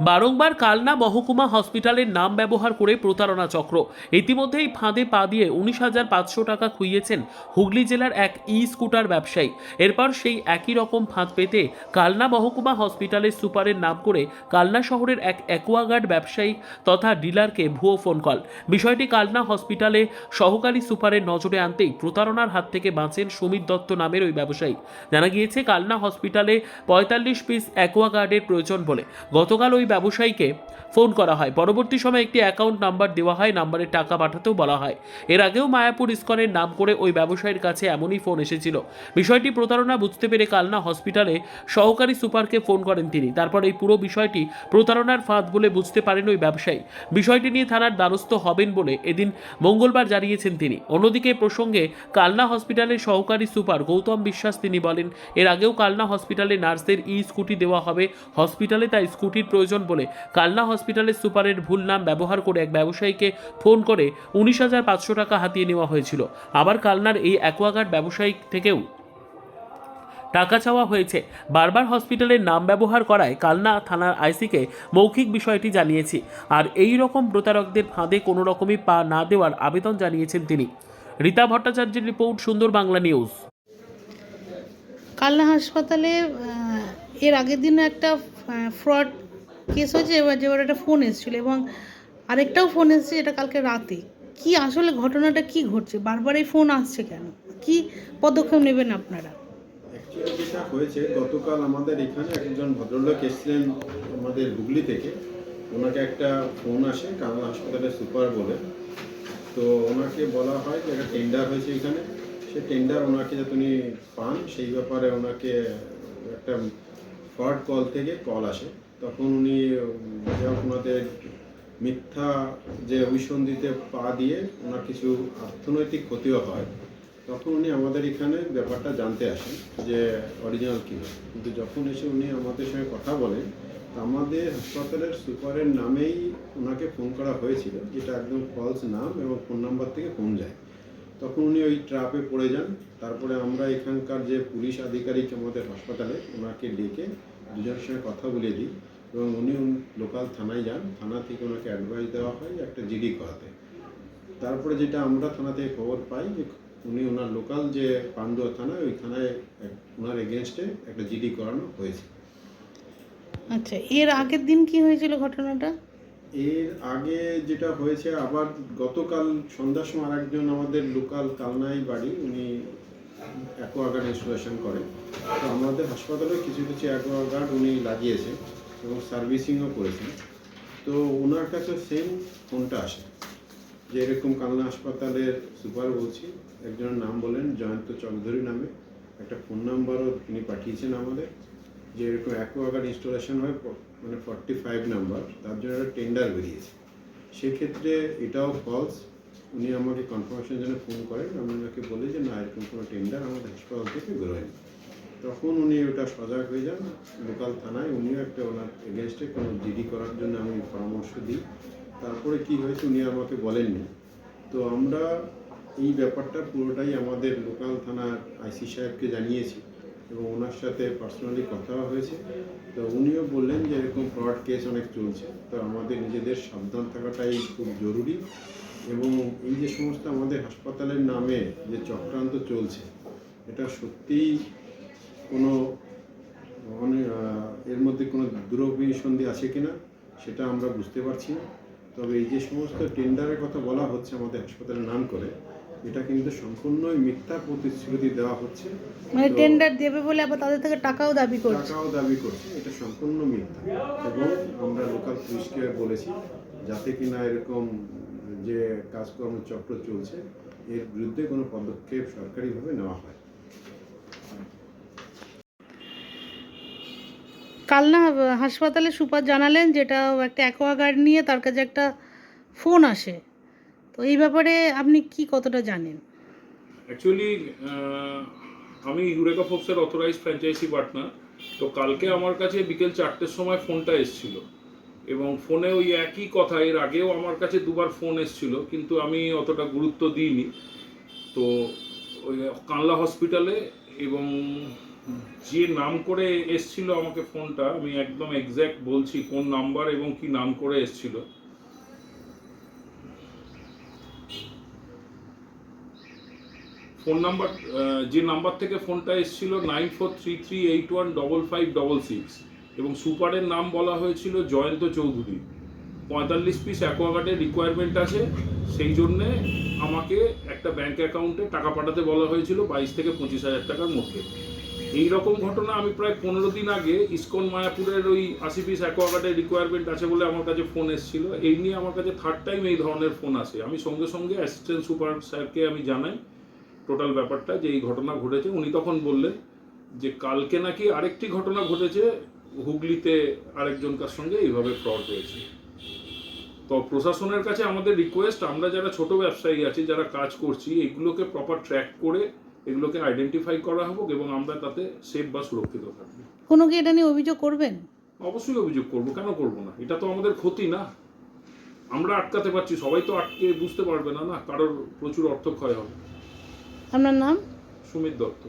বারংবার কালনা মহকুমা হসপিটালের নাম ব্যবহার করে প্রতারণা চক্র। ইতিমধ্যেই ফাঁদে পা দিয়ে উনিশ হাজার পাঁচশো টাকা খুইয়েছেন হুগলি জেলার এক ই স্কুটার ব্যবসায়ী। এরপর সেই একই রকম ফাঁদ পেতে কালনা মহকুমা হসপিটালের সুপারের নাম করে কালনা শহরের এক অ্যাকোয়াগার্ড ব্যবসায়ী তথা ডিলারকে ভুয়ো ফোন কল। বিষয়টি কালনা হসপিটালে সহকারী সুপারের নজরে আনতেই প্রতারণার হাত থেকে বাঁচেন সুমিত দত্ত নামের ওই ব্যবসায়ী। জানা গিয়েছে, কালনা হসপিটালে পঁয়তাল্লিশ পিস অ্যাকোয়াগার্ডের প্রয়োজন বলে। গতকাল ওই ব্যবসায়ীকে ফোন করা হয়। পরবর্তী সময় একটি অ্যাকাউন্ট নাম্বার দেওয়া হয়, নাম্বারে টাকা পাঠাতেও বলা হয়। এর আগেও মায়াপুর ইস্কনের নাম করে ওই ব্যবসায়ীর কাছে এমনই ফোন এসেছিল। বিষয়টি প্রতারণা বুঝতে পেরে কালনা হসপিটালে সহকারী সুপারকে ফোন করেন তিনি। তারপর এই পুরো বিষয়টি প্রতারণার ফাঁদ বলে বুঝতে পারেন ওই ব্যবসায়ী। বিষয়টি নিয়ে থানার দ্বারস্থ হবেন বলে এদিন মঙ্গলবার জানিয়েছেন তিনি। অন্যদিকে প্রসঙ্গে কালনা হসপিটালের সহকারী সুপার গৌতম বিশ্বাস তিনি বলেন, এর আগেও কালনা হসপিটালে নার্সদের ই স্কুটি দেওয়া হবে। হসপিটালে তাই স্কুটির প্রয়োজন বলে কালনা হসপিটালের সুপারের ভুল নাম ব্যবহার করে এক ব্যবসায়ীকে ফোন করে উনিশ হাজার পাঁচশো টাকা হাতিয়ে নেওয়া হয়েছিল। আবার কালনার এই অ্যাকোয়াগার্ড ব্যবসায়ী থেকেও টাকা চাওয়া হয়েছে। বারবার হসপিটালের নাম ব্যবহার করায় কালনা থানার আইসিকে মৌখিক বিষয়টি জানিয়েছি। আর এই রকম প্রতারকদের ফাঁদে কোনো রকমই পা না দেওয়ার আবেদন জানিয়েছেন তিনি। রীতা ভট্টাচার্যের রিপোর্ট, সুন্দর বাংলা নিউজ। কালনা হাসপাতালে এর আগের দিনও একটা ফ্রড কেস হয়েছে, এবার যেবার একটা ফোন এসেছিল এবং আরেকটাও ফোন এসেছে, এটা কালকে রাতে। কি আসলে ঘটনাটা কি ঘটছে? বারবার এই ফোন আসছে কেন? কি পদক্ষেপ নেবেন আপনারা? হয়েছে, গতকাল আমাদের এখানে একজন ভদ্রলোক এসেছিলেন আমাদের হুগলি থেকে। ওনাকে একটা ফোন আসে, কালনা হাসপাতালের সুপার বলে। তো ওনাকে বলা হয় যে, একটা টেন্ডার হয়েছে এখানে। সে টেন্ডার ওনাকে যাতে উনি পান, সেই ব্যাপারে ওনাকে একটা ফ্রড কল থেকে কল আসে। তখন উনি ওনাদের মিথ্যা যে অভিসন্ধিতে পা দিয়ে ওনার কিছু অর্থনৈতিক ক্ষতিও হয়, তখন উনি আমাদের এখানে ব্যাপারটা জানতে আসেন যে অরিজিনাল কী। কিন্তু যখন এসে উনি আমাদের সঙ্গে কথা বলেন, তা আমাদের হাসপাতালের সুপারের নামেই ওনাকে ফোন করা হয়েছিল, যেটা একদম ফলস নাম এবং ফোন নাম্বার থেকে ফোন যায়। তখন উনি ওই ট্রাপে পড়ে যান, তারপরে আমরা এখানকার যে পুলিশ আধিকারিক আমাদের হাসপাতালে ওনাকে ডেকে দুজনের সঙ্গে কথা বলে দিই। এবং উনি লোকাল থানায় যান। থানা থেকে ওনাকে অ্যাডভাইস দেওয়া হয় একটা জিডি করাতে। তারপরে যেটা আমরা থানা থেকে খবর পাই যে উনি ওনার লোকাল যে পান্ডুয়া থানা ওই থানায় ওনার এগেনস্টে একটা জিডি করানো হয়েছে। আচ্ছা এর আগের দিন কি হয়েছিল ঘটনাটা? এর আগে যেটা হয়েছে আবার গতকাল সন্ধ্যার সময় আরেকজন আমাদের লোকাল কালনাই বাড়ি উনি অ্যাকোয়াগার্ড ইনস্টলেশন করেন। তো আমাদের হাসপাতালে কিছু কিছু অ্যাকোয়াগার্ড উনি লাগিয়েছেন। এবং সার্ভিসিংও করেছেন। তো ওনার কাছে সেম ফোনটা আসে। যে এরকম কালনা হাসপাতালের সুপার বলছি, একজনের নাম বলেন, জয়ন্ত চৌধুরী নামে। একটা ফোন নাম্বারও তিনি পাঠিয়েছেন আমাদের। যে এরকম অ্যাকোয়াগার্ড ইনস্টলেশন হয় মানে ফর্টি ফাইভ নাম্বার তার জন্য একটা টেন্ডার বেরিয়েছে। সেক্ষেত্রে এটাও ফলস উনি আমাকে কনফার্মেশন জন্য ফোন করেন। আমি ওনাকে বলি যে, না, এরকম কোনো টেন্ডার আমাদের হাসপাতাল থেকে বেরোয়নি। তখন উনি ওটা সজাগ হয়ে যান। লোকাল থানায় উনিও একটা ওনার এগেনস্টে কোনো জিডি করার জন্য আমি পরামর্শ দিই। তারপরে কি হয়েছে উনি আমাকে বলেননি। তো আমরা এই ব্যাপারটা পুরোটাই আমাদের লোকাল থানার আইসি সাহেবকে জানিয়েছি এবং ওনার সাথে পার্সোনালি কথা হয়েছে। তো উনিও বললেন যে এরকম ফ্রড কেস অনেক চলছে। তো আমাদের নিজেদের সাবধান থাকাটাই খুব জরুরি। এবং এই যে সমস্ত আমাদের হাসপাতালের নামে যে চক্রান্ত চলছে, এটা সত্যিই কোনো মানে এর মধ্যে কোনো দুরভিসন্ধি আছে কিনা সেটা আমরা বুঝতে পারছি না। তবে এই যে সমস্ত টেন্ডারের কথা বলা হচ্ছে আমাদের হাসপাতালের নাম করে এটা কিন্তু সম্পূর্ণই মিথ্যা প্রতিশ্রুতি দেওয়া হচ্ছে। মানে টেন্ডার দেবে বলে আবার তাদের থেকে টাকাও দাবি করছে। টাকাও দাবি করছে এটা সম্পূর্ণ মিথ্যা। এবং আমরা লোকাল পুলিশকে বলেছি যাতে কিনা এরকম যে কাজকর্ম চক্র চলছে এর বিরুদ্ধে কোনো পদক্ষেপ সরকারিভাবে নেওয়া হয়। কালনা হাসপাতালে সুপার জানালেন যেটা একটা অ্যাকোয়াগার্ড নিয়ে তার কাছে একটা ফোন আসে। তো এই ব্যাপারে আপনি কি কতটা জানেন? অ্যাকচুয়ালি আমি ইউরেকা ফোক্সের অথরাইজ ফ্র্যাঞ্চাইজি পার্টনার। তো কালকে আমার কাছে বিকেল চারটের সময় ফোনটা এসেছিল। এবং ফোনে ওই একই কথা, এর আগেও আমার কাছে দুবার ফোন এসেছিল, কিন্তু আমি অতটা গুরুত্ব দিইনি। তো ওই কানলা হসপিটালে এবং যে নাম করে এসছিল আমাকে ফোনটা, আমি একদম এক্স্যাক্ট বলছি কোন নাম্বার এবং কি নাম করে এসছিল। ফোন নাম্বার যে নাম্বার থেকে ফোনটা এসছিল nine four three three eight one double five double six এবং সুপারের নাম বলা হয়েছিল জয়ন্ত চৌধুরী। পঁয়তাল্লিশ পিস অ্যাকোয়াগার্ডের রিকোয়ারমেন্ট আছে, সেই জন্যে আমাকে একটা ব্যাঙ্ক অ্যাকাউন্টে টাকা পাঠাতে বলা হয়েছিল বাইশ থেকে পঁচিশ হাজার টাকার মধ্যে। এই রকম ঘটনা আমি প্রায় পনেরো দিন আগে ইসকন মায়াপুরের ওই আশি পিস অ্যাকোয়াগার্ডের রিকোয়ারমেন্ট আছে বলে আমার কাছে ফোন এসেছিল। এই নিয়ে আমার কাছে থার্ড টাইম এই ধরনের ফোন আসে। আমি সঙ্গে সঙ্গে অ্যাসিস্ট্যান্ট সুপার স্যারকে আমি জানাই টোটাল ব্যাপারটা যে এই ঘটনা ঘটেছে। উনি তখন বললেন যে, কালকে নাকি আরেকটি ঘটনা ঘটেছে। হুগলিতে আরেকজনকার সঙ্গে এইভাবে ফ্রড হয়েছে। তো প্রশাসনের কাছে আমাদের রিকোয়েস্ট আমরা যারা ছোট ব্যবসায়ী আছি, যারা কাজ করছি, এগুলোকে প্রপার ট্র্যাক করে এগুলোকে আইডেন্টিফাই করা হোক এবং আমরা তাতে সেফ বা সুরক্ষিত থাকব। কোনো কি এটা নিয়ে অভিযোগ করবেন? অবশ্যই অভিযোগ করব। কেন করব না? এটা তো আমাদের ক্ষতি না। আমরা আটকাতে পারছি সবাই তো আটকে বুঝতে পারবে না না? কারোর প্রচুর অর্থ ক্ষয় হবে। আপনার নাম? সুমিত দত্ত।